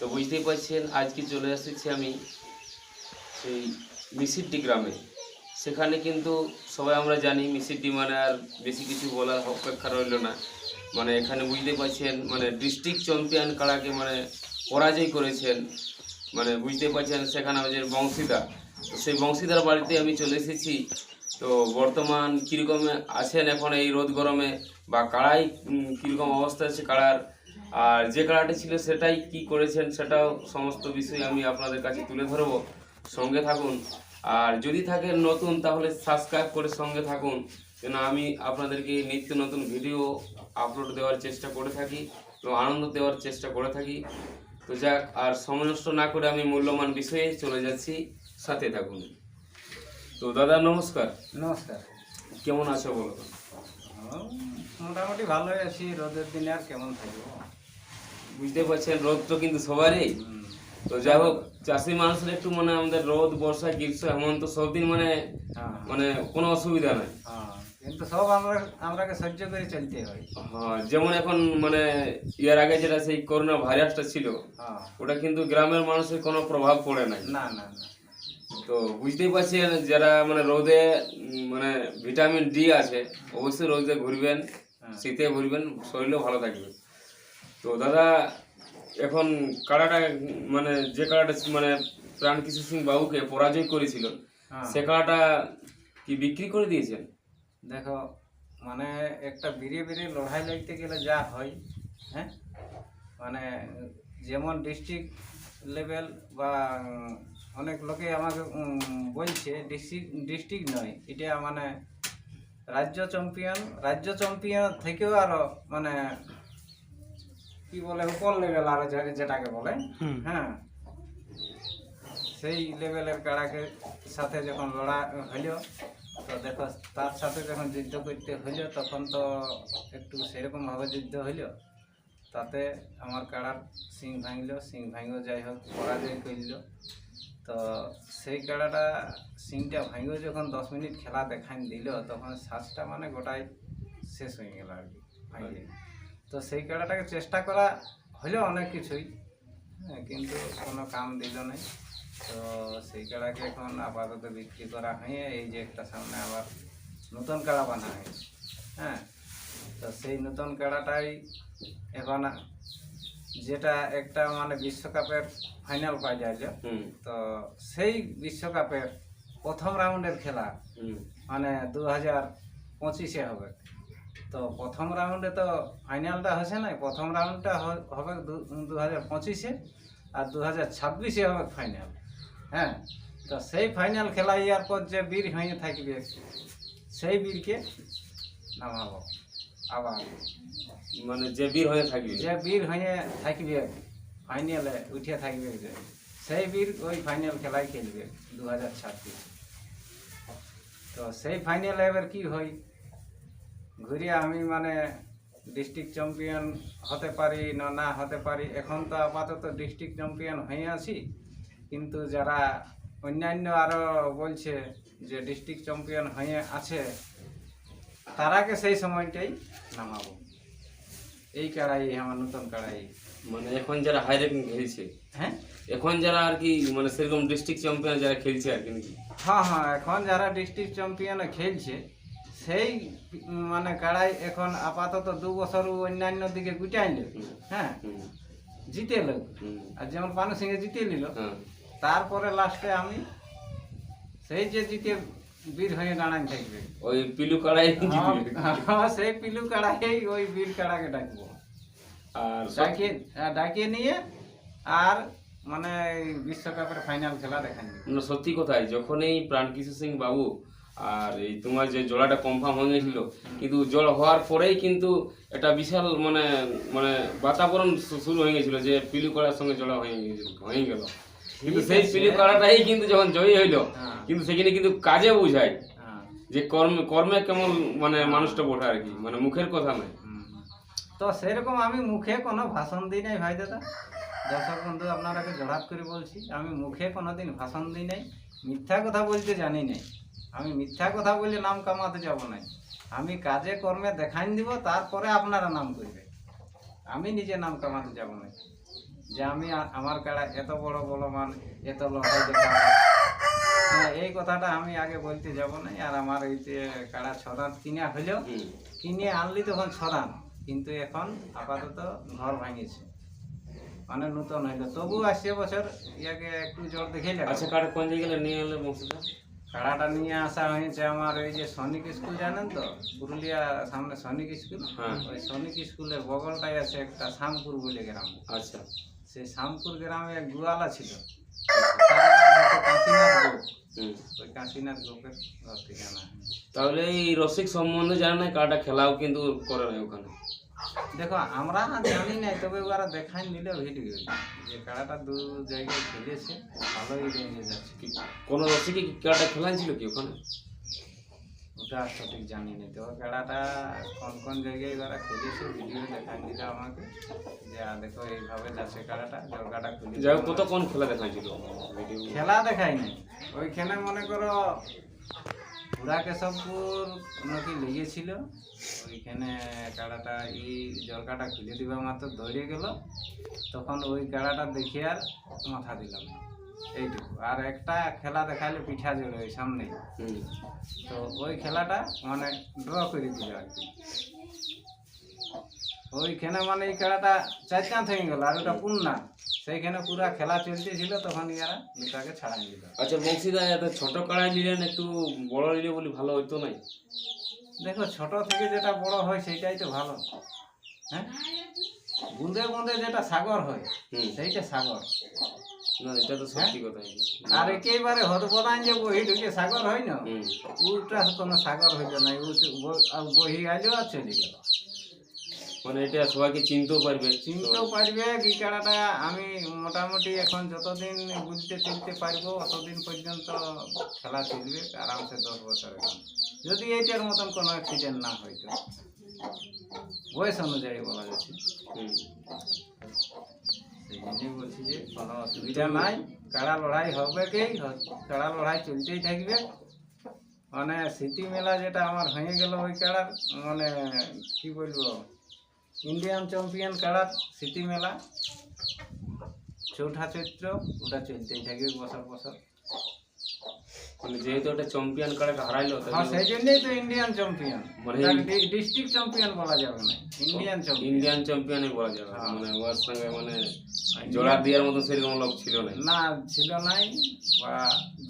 তো বুঝতেই পারছেন, আজকে চলে এসেছি আমি সেই মিসিড্ডি গ্রামে। সেখানে কিন্তু সবাই আমরা জানি মিসিড্ডি মানে আর বেশি কিছু বলার অপেক্ষা রইল না। মানে এখানে বুঝতে পারছেন মানে ডিস্ট্রিক্ট চ্যাম্পিয়ন কাড়াকে মানে পরাজয় করেছেন। মানে বুঝতে পারছেন সেখানে আমাদের বংশীদা সেই বংশীদার বাড়িতে আমি চলে এসেছি। তো বর্তমান কীরকম আছেন এখন এই রোদ গরমে বা কাড়াই কীরকম অবস্থা আছে কাড়ার? আর যে কাড়াটি ছিল সেটাই কি করেছেন সেটাও সমস্ত বিষয় আমি আপনাদের কাছে তুলে ধরবো। সঙ্গে থাকুন। আর যদি থাকেন নতুন তাহলে সাবস্ক্রাইব করে সঙ্গে থাকুন। কেন আমি আপনাদেরকে নিত্য নতুন ভিডিও আপলোড দেওয়ার চেষ্টা করে থাকি এবং আনন্দ দেওয়ার চেষ্টা করে থাকি। তো যাক, আর সময় নষ্ট না করে আমি মূল্যবান বিষয়ে চলে যাচ্ছি। সাথে থাকুন। তো দাদা নমস্কার। নমস্কার। কেমন আছো বলো মোটামুটি ভালোই আছি রোদের দিনে আর কেমন থাকব? বুঝতে পারছেন রোদ তো কিন্তু সবারই। তো যাই হোক চাষি মানুষের একটু মানে আমাদের রোদ বর্ষা গ্রীষ্ম হেমন্ত সব দিন মানে হ্যাঁ। মানে কোনো অসুবিধা নাই। হ্যাঁ কিন্তু সব আমরা আমরাকে সহ্য করে চলতে হয়। হ্যাঁ যেমন এখন মানে ইয়ার আগে যেটা সেই করোনা ভাইরাসটা ছিল হ্যাঁ। ওটা কিন্তু গ্রামের মানুষের কোনো প্রভাব পড়ে নাই। না না না। তো বুঝতেই পারছেন যারা মানে রোদে মানে ভিটামিন ডি আছে অবশ্যই রোদে ঘুরবেন হ্যাঁ। শীতে ঘুরবেন শরীরও ভালো থাকবে। তো দাদা এখন কাড়াটা মানে যে কাড়াটা মানে প্রাণ কিশোর সিং বাবুকে পরাজয় করেছিল হ্যাঁ। সে কাড়াটা কি বিক্রি করে দিয়েছেন? দেখো মানে একটা বিড়ে বিড়ে লড়াই লাগতে গেলে যা হয় হ্যাঁ? মানে যেমন ডিস্ট্রিক্ট লেভেল বা অনেক লোকে আমাকে বলছে ডিস্ট্রিক্ট ডিস্ট্রিক্ট নয় এটা মানে রাজ্য চ্যাম্পিয়ন রাজ্য চ্যাম্পিয়ন থেকেও আরও মানে কি বলে উপর লেভেল আরও যেটাকে বলে হ্যাঁ। সেই লেভেলের কাড়াকে সাথে যখন লড়া হইল তো দেখো তার সাথে যখন যুদ্ধ করতে হইল তখন তো একটু সেরকম ভাবে যুদ্ধ হইল তাতে আমার কাড়ার সিং ভাঙল সিং ভাঙল যাই হোক পরাজয় করল। তো সেই কাড়াটা সিংটা ভাঙল যখন দশ মিনিট খেলা দেখান দিল, তখন শ্বাসটা মানে গোটাই শেষ হয়ে গেল আর কি ভাঙে তো সেই কাড়াটাকে চেষ্টা করা হলো অনেক কিছুই হ্যাঁ কিন্তু কোনো কাম দিল না তো সেই কাড়াকে এখন আপাতত বিক্রি করা হয়ে এই যে একটা সামনে আবার নতুন কাড়া বানা হয়েছে হ্যাঁ। তো সেই নতুন কাড়াটাই এখন যেটা একটা মানে বিশ্বকাপের ফাইনাল পাই যায় হুম। তো সেই বিশ্বকাপের প্রথম রাউন্ডের খেলা মানে দু হাজার পঁচিশে হবে। তো প্রথম রাউন্ডে তো ফাইনালটা হচ্ছে না প্রথম রাউন্ডটা হবে দু হাজার পঁচিশে আর দু হাজার ছাব্বিশে হবে ফাইনাল। হ্যাঁ তো সেই ফাইনাল খেলা ইয়ার পর যে বীর হয়ে থাকবে সেই বীরকে নামাবো। আবার মানে যে বীর হয়ে থাকবে। যে বীর হয়ে থাকবে ফাইনালে উঠে থাকবে যে। সেই বীর ওই ফাইনাল খেলাই খেলবে দু হাজার ছাব্বিশ। তো সেই ফাইনালে এবার কি হয়? ঘুরে আমি মানে ডিস্ট্রিক্ট চ্যাম্পিয়ন হতে পারি না না হতে পারি, এখন তো আপাতত ডিস্ট্রিক্ট চ্যাম্পিয়ন হয়ে আছি। কিন্তু যারা অন্যান্য আরও বলছে যে ডিস্ট্রিক্ট চ্যাম্পিয়ন হয়ে আছে, তারাকে সেই সময়টাই নামাবো। এই কাড়াই আমার নতুন কাড়াই। মানে এখন যারা হাই র্যাঙ্কিং খেলছে হ্যাঁ? এখন যারা আর কি মানে সেরকম ডিস্ট্রিক্ট চ্যাম্পিয়ন যারা খেলছে আর কি নাকি? হ্যাঁ হ্যাঁ এখন যারা ডিস্ট্রিক্ট চ্যাম্পিয়নে খেলছে সেই মানে কাড়াই এখন আপাতত দু বছর অন্যান্য দিকে গুটাইল হ্যাঁ? জিতে লোক আর যেমন পানু সিংহে জিতে নিল। হ্যাঁ। তারপরে লাস্টে আমি সেই যে জিতে বীর হয়ে দাঁড়ান থাকবে। ওই পিলু কাড়াই হ্যাঁ, সেই পিলু কাড়াই ওই বীর কাড়াকে ডাকবো। আর ডাকিয়ে ডাকিয়ে নিয়ে আর মানে এই বিশ্বকাপের ফাইনাল খেলা দেখান। মানে সত্যি কথাই যখনই প্রাণ কিশোর সিং বাবু আর এই তোমার যে জলাটা কনফার্ম হয়ে গেছিল কিন্তু জল হওয়ার পরেই কিন্তু একটা বিশাল মানে মানে বাতাবরণ শুরু হয়ে গেছিল যে পিলু কড়ার সঙ্গে জলা হয়ে হয়ে গেল। কিন্তু সেই পিলু কড়াটাই কিন্তু যখন জয়ী হইল হ্যাঁ। কিন্তু সেখানে কিন্তু কাজে বোঝায় হ্যাঁ। যে কর্মে কর্মে কেমন মানে মানুষটা বোঝা আর কি মানে মুখের কথা নয়। তো সেরকম আমি মুখে কোনো ভাষণ দিই নাই ভাই দাদা। দর্শক বন্ধু আপনারাকে জড়াত করে বলছি আমি মুখে কোনো দিন ভাষণ দিই নাই মিথ্যা কথা বলতে জানি নাই। আমি মিথ্যা কথা বলে নাম কামাতে যাব না আমি কাজে কর্মে দেখাই দিব তারপরে আপনারা নাম করবে আমি নিজে নাম কামাতে যাব না যে আমি আমার কাড়া এত বড় বলমান এত লড়াই দেখা হ্যাঁ এই কথাটা আমি আগে বলতে যাব না আর আমার এই যে কাড়া ছদান কিনা হইলেও হুম। কিনে আনলি তখন ছদান কিন্তু এখন আপাতত ঘর ভাঙিছে। মানে নতুন হইল। তবু আসছে বছর ইয়াকে একটু জোর দেখে আচ্ছা কাটা কোন জায়গায় নিয়ে এলে কাড়াটা নিয়ে আসা হয়েছে আমার ওই যে সনিক স্কুল জানেন তো? পুরুলিয়া সামনে সনিক স্কুল। হ্যাঁ। ওই সনিক স্কুলের বগলটাই আছে একটা শ্যামপুর বলে গ্রাম। আচ্ছা। সেই শ্যামপুর গ্রামে এক গুয়ালা ছিল। ওই কাশীনাথ গোপের ঘর থেকে আনা তাহলে এই রসিক সম্বন্ধে জানে না কাটা খেলাও কিন্তু করে নাই ওখানে। দেখো আমরা জানি না তবে ওরা দেখাই নিলে ভিডিও যে কাড়াটা দু জায়গায় খেলেছে ভালোই রেঞ্জে যাচ্ছে। কোনো রসিকে কাটা খেলাই ছিল কি ওখানে? ওটা সঠিক জানি না। তো কাড়াটা কোন কোন জায়গায় ওরা খেলেছে ভিডিও দেখাই দিলে আমাকে। যে দেখো এইভাবে যাচ্ছে কাড়াটা জলকাটা খুলে যাই হোক কতক্ষণ খেলা দেখাইছিল? খেলা দেখাই নাই ওইখানে মনে করো পুরা কেশবপুর নাকি লেগেছিল। ওইখানে কাড়াটা এই জলকাটা খুলে দিবা মাত্র দৌড়ে গেল। তখন ওই কাড়াটা দেখে আর মাথা দিলাম না। এইটুকু। আর একটা খেলা দেখাইলে পিঠা জোরে ওই সামনে তো ওই খেলাটা মানে ড্র করে দিল আর কি। ওইখানে মানে এই খেলাটা চার চাঁদ হয়ে গেল আর ওটা পূর্ণা সেইখানে পুরা খেলা চলতেছিল তখন ইয়ারা দুটাকে ছাড়াই দিল। আচ্ছা বংশীদা এত ছোট কাড়াই নিলেন একটু বড় নিলে বলি ভালো হইতো নাই? দেখো ছোট থেকে যেটা বড় হয় সেটাই তো ভালো। হ্যাঁ? বুঁদে বুঁদে যেটা সাগর হয় সেইটা সাগর। না এটা তো সত্যি কথা আর একেবারে হদপদান যে বহি ঢুকে সাগর হয় না কোনো সাগর হইল না বহি আইলেও আর চলে গেল। মানে এটা সবাইকে চিনতেও পারবে। চিনতেও পারবে কি কাড়াটা আমি মোটামুটি এখন যতদিন বুঝতে চলতে পারব অতদিন পর্যন্ত খেলা চলবে আরামসে দশ বছর যদি এইটার মতন কোনো অ্যাক্সিডেন্ট না হইতো। বয়স অনুযায়ী বলা যাচ্ছে। সেই জন্যই বলছি যে, কোনো অসুবিধা নাই। কাড়া লড়াই হবে কি? কাড়া লড়াই চলতেই থাকবে। মানে স্মৃতি মেলা যেটা আমার হয়ে গেল ওই কাড়ার মানে কি বলব? ইন্ডিয়ান চ্যাম্পিয়ন কাড়ার স্মৃতি মেলা। চৌঠা চৈত্র, ওটা চলতেই থাকবে বছর বছর। মানে যেহেতু একটা চ্যাম্পিয়ন কাড়াকে হারাইলো হ্যাঁ সেই জন্যই তো ইন্ডিয়ান চ্যাম্পিয়ন মানে ডিস্ট্রিক্ট চ্যাম্পিয়ন বলা যাবে না ইন্ডিয়ান চ্যাম্পিয়ন ইন্ডিয়ান চ্যাম্পিয়নই বলা যাবে। হ্যাঁ। মানে ওর সঙ্গে মানে জোড়া দেওয়ার মতো সেরকম লোক ছিল না। না ছিল নাই বা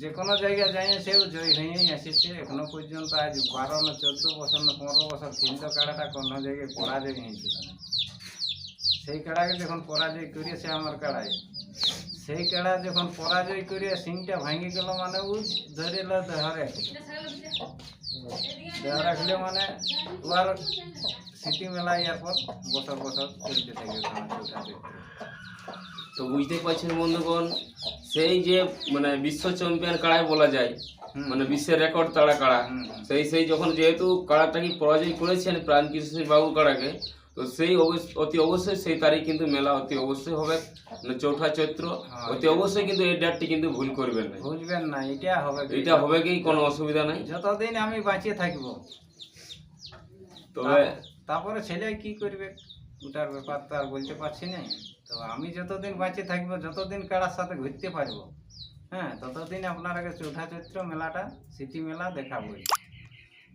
যে কোনো জায়গায় যাই সেও জয় হয়েই এসেছে। এখনও পর্যন্ত আজ বারো না চোদ্দ বছর না পনেরো বছর কিন্তু কাড়াটা কোনো জায়গায় পরাজয় হয়েছিল না। সেই কাড়াকে যখন পরাজয় করিয়েছে আমার কাড়ায় সেই কাড়া যখন পরাজয় করিয়ে সিংটা ভাঙে গেল মানে ও ধরে এলো দেহরে দেহ রাখলে মানে ওর স্মৃতি মেলা ইয়ার পর বছর বছর চলতে থাকে। তো বুঝতেই পারছেন বন্ধুগণ সেই যে মানে বিশ্ব চ্যাম্পিয়ন কাড়াই বলা যায় মানে বিশ্বের রেকর্ড তাড়া কাড়া। সেই সেই যখন যেহেতু কাড়াটাকে পরাজয় করেছেন প্রাণ কৃষ্ণ বাবু কাড়াকে তো সেই অবশ্য- অতি অবশ্যই সেই তারিখ কিন্তু মেলা অতি অবশ্যই হবে। মানে চৌঠা চৈত্র। হ্যাঁ, অতি অবশ্যই কিন্তু এই ডেটটি কিন্তু ভুল করবেন না। বুঝবেন না এটা হবে এটা হবে কি কোনো অসুবিধা নাই? যতদিন আমি বাঁচিয়ে থাকব। তবে তারপরে ছেলে কি করবে? ওটার ব্যাপার তো আর বলতে পারছি না। তো আমি যতদিন বাঁচিয়ে থাকব যতদিন কারার সাথে ঘুরতে পারব হ্যাঁ ততদিন আপনার আগে চৌঠা চৈত্র মেলাটা স্মৃতি মেলা দেখাবই।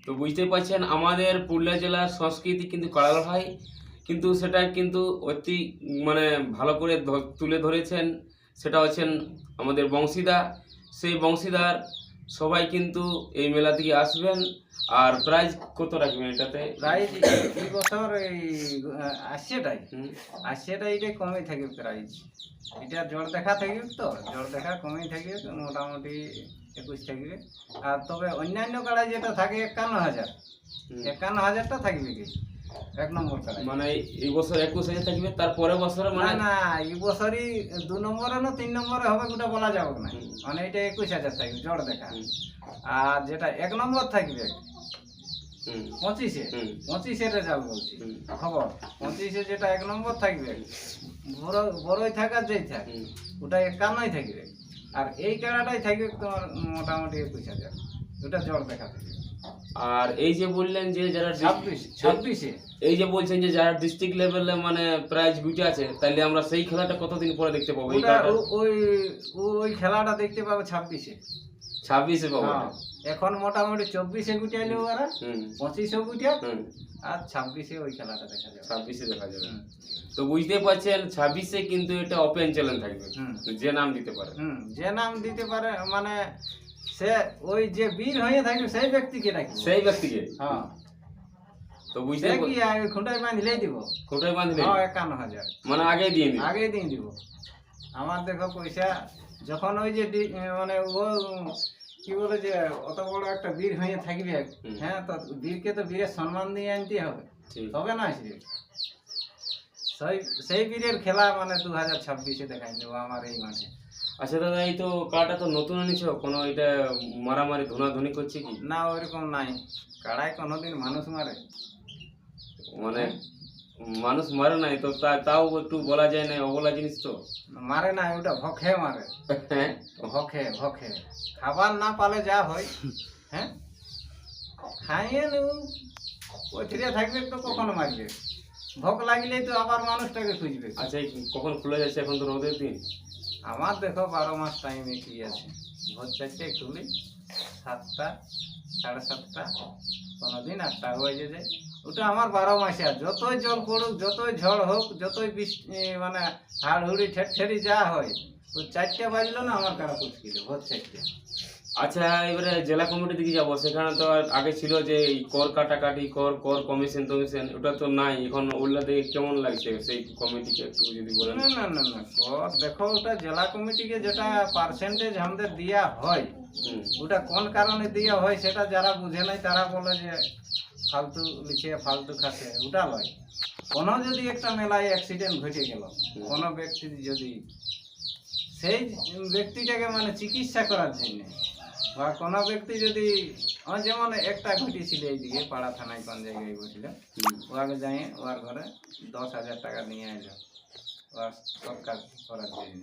তো বুঝতেই পারছেন আমাদের পুরুলিয়া জেলার সংস্কৃতি কিন্তু কাড়া লড়াই কিন্তু সেটা কিন্তু অতি মানে ভালো করে তুলে ধরেছেন। সেটা হচ্ছেন আমাদের বংশীদা। সেই বংশীদার সবাই কিন্তু এই মেলা থেকে আসবেন। আর প্রাইজ কত রাখবেন এটাতে? প্রাইজ এই বছর এই আসছেটাই হুম, আসছেটা এটাই কমই থাকবে প্রাইজ। এটা জল দেখা থাকবে তো? জল দেখা কমই থাকবে। মোটামুটি একুশ থাকবে আর তবে অন্যান্য কাড়াই যেটা থাকে একান্ন হাজার। একান্ন হাজারটা থাকবে কি? এক নম্বর কাড়াই মানে এই বছর একুশ হাজার থাকবে তারপরে বছরে মানে না এই বছরই দু নম্বরে না তিন নম্বরে হবে ওটা বলা যাবে না। মানে এটা একুশ হাজার থাকবে জড় দেখা। আর যেটা এক নম্বর থাকবে পঁচিশে। হুম, পঁচিশের রেজাল্ট বলছি। খবর? পঁচিশে যেটা এক নম্বর থাকবে বড় বড়ই থাকার যেই থাক ওটা একান্নই থাকবে। আর এই কাড়াটাই থাকবে তোমার মোটামুটি একুশ হাজার ওটা জ্বর দেখা আর এই যে বললেন যে যারা ছাব্বিশে এই যে বলছেন যে যারা ডিস্ট্রিক্ট লেভেলে মানে প্রাইজ গুটে আছে তাহলে আমরা সেই খেলাটা কতদিন পরে দেখতে পাবো? ওই ওই খেলাটা দেখতে পাবো ছাব্বিশে। ছাব্বিশে পাবো। হ্যাঁ, এখন মোটামুটি চব্বিশে গুটিয়াইলে ওরা পঁচিশে গুটিয়া আর ছাব্বিশে ওই খেলাটা দেখা যাবে। ছাব্বিশে দেখা যাবে। তো বুঝতে পারছেন ছাব্বিশে কিন্তু এটা ওপেন চ্যালেঞ্জ থাকবে। যে নাম দিতে পারে। যে নাম দিতে পারে মানে সে ওই যে বীর হয়ে থাকবে সেই ব্যক্তিকে রাখবে সেই ব্যক্তিকে? হ্যাঁ। তো বুঝতে কি আগে খুঁটায় বাঁধলেই দিব? কোটায় বাঁধলে হ্যাঁ একান্ন হাজার। মানে আগে দিয়ে আগেই দিয়ে দিব। আমার দেখো পয়সা যখন ওই যে মানে ও কি বলে যে অত বড় একটা বীর হয়ে থাকবে। হ্যাঁ তো বীরকে তো বীরের সম্মান দিয়ে আনতে হবে। তবে না আসবে সেই সেই বীরের খেলা মানে দু হাজার ছাব্বিশে দেখাই দেবো আমার এই মাঠে। আচ্ছা দাদা এই তো কাটা তো নতুন এনেছো কোনো এটা মারামারি ধুনাধুনি করছে কি? না ওইরকম নাই। কাড়ায় কোনোদিন মানুষ মারে। মানে? মানুষ মারে নাই তো তা- তাও একটু বলা যায় না অবলা জিনিস তো। মারে না ওটা ভখে মারে। হ্যাঁ? ভখে ভখে। খাবার না পালে যা হয়। হ্যাঁ? খাইয়ে নেব। ওই ফিরে থাকবে তো কখন মারবে? ভোক লাগলেই তো আবার মানুষটাকে খুঁজবে। আচ্ছা এই কখন খুলে যাচ্ছে এখন তো রোদের দিন? আমার দেখো বারো মাস টাইমে কি আছে? ভোর চারটে খুলি সাতটা সাড়ে সাতটা। কোনোদিন আটটা হয়ে যায় ওটা আমার বারো মাসে আর যতই জল পড়ুক যতই ঝড় হোক যতই বৃষ্টি মানে হাড়হুড়ি ঠেটঠেরি যা হয় তো চারটে বাজলো না আমার কারা কুচকিল ভোর চারটে। আচ্ছা এবারে জেলা কমিটি দিকে যাব। সেখানে তো আগে ছিল যে এই কর কাটাকাটি কর কর কমিশন টমিশন ওটা তো নাই। এখন ওগুলা দেখে কেমন লাগছে সেই কমিটিকে একটু যদি বলেন? না না না না কর দেখো ওটা জেলা কমিটিকে যেটা পার্সেন্টেজ আমাদের দেওয়া হয় ওটা কোন কারণে দেওয়া হয় সেটা যারা বুঝে নাই তারা বলে যে ফালতু লিখে ফালতু খাতে ওটা লয়। কোনো যদি একটা মেলায় অ্যাক্সিডেন্ট ঘটে গেল কোনো ব্যক্তি যদি সেই ব্যক্তিটাকে মানে চিকিৎসা করার জন্য বা কোনো ব্যক্তি যদি যেমন একটা ঘটেছিল এইদিকে পাড়া থানায় কোন জায়গায় বসছিল হুম। ওকে যাই ওর ঘরে দশ হাজার টাকা নিয়ে এলো ওর সরকার করার জন্য।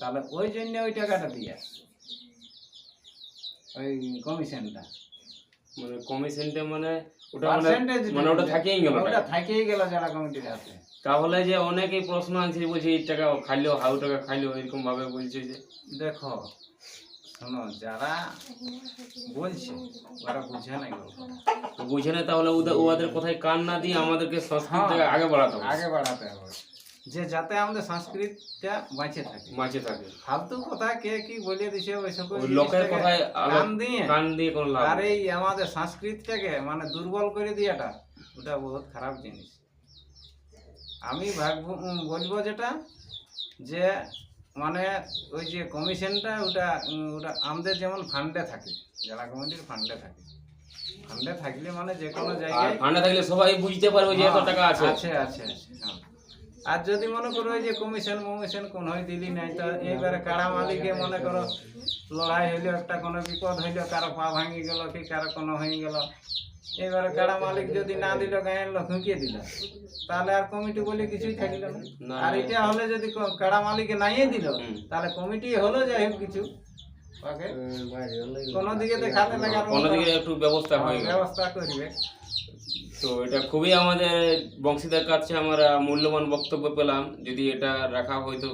তাহলে ওই জন্য ওই টাকাটা দিয়ে ওই কমিশনটা মানে কমিশনটা মানে ওটা মানে মানে ওটা থাকেই গেল। ওটা থাকেই গেল জেলা কমিটির হাতে তাহলে যে অনেকেই প্রশ্ন আছে বলছে এই টাকা খাইলো হাউ টাকা খাইলো? এরকম ভাবে বলছে যে। দেখো শোনো যারা বলছে ওরা বুঝে নাই তো বুঝে না তাহলে ওদের ওদের কোথায় কান না দিয়ে আমাদেরকে আগে বাড়াতে হবে। আগে বাড়াতে হবে। যে যাতে আমাদের সংস্কৃতিটা বাঁচে থাকে। মাঝে থাকে। ফালতু কথা কে কি বলে দিছে ওই সকল লোকের কথায় কান দিয়ে। কান দিয়ে কোনো লাভ আর এই আমাদের সংস্কৃতিটাকে মানে দুর্বল করে দিয়াটা ওটা বহুত খারাপ জিনিস। আমি ভাববো বলব যেটা যে মানে ওই যে কমিশনটা ওটা ওটা আমাদের যেমন ফান্ডে থাকে জেলা কমিটির ফান্ডে থাকে। ফান্ডে থাকলে মানে যে কোনো জায়গায় ফান্ডা থাকলে সবাই বুঝতে পারবে যে এত হ্যাঁ, টাকা আছে। আছে আছে আছে, হ্যাঁ। আর যদি মনে করো ওই যে কমিশন মমিশন কোন হয় দিলি নাই তো এইবারে কারা মালিকে মনে করো লড়াই হইল একটা কোনো বিপদ হইল কারও পা ভাঙি গেল কি কারও কোনো হয়ে গেল? এবারে কারা মালিক যদি না দিল গায়ের লোক হুঁকিয়ে দিল? তাহলে আর কমিটি বলে কিছুই থাকল না। না। আর এটা হলে যদি কারা কাড়া মালিকে নাইয়ে দিল তাহলে কমিটি হলো যাই হোক কিছু। কোনো দিকে দেখাতে খাতে লাগার মতো অন্যদিকে একটু ব্যবস্থা হয়ে ব্যবস্থা করবে। তো এটা খুবই আমাদের বংশীদের কাছে আমরা মূল্যবান বক্তব্য পেলাম। যদি এটা রাখা হয়তো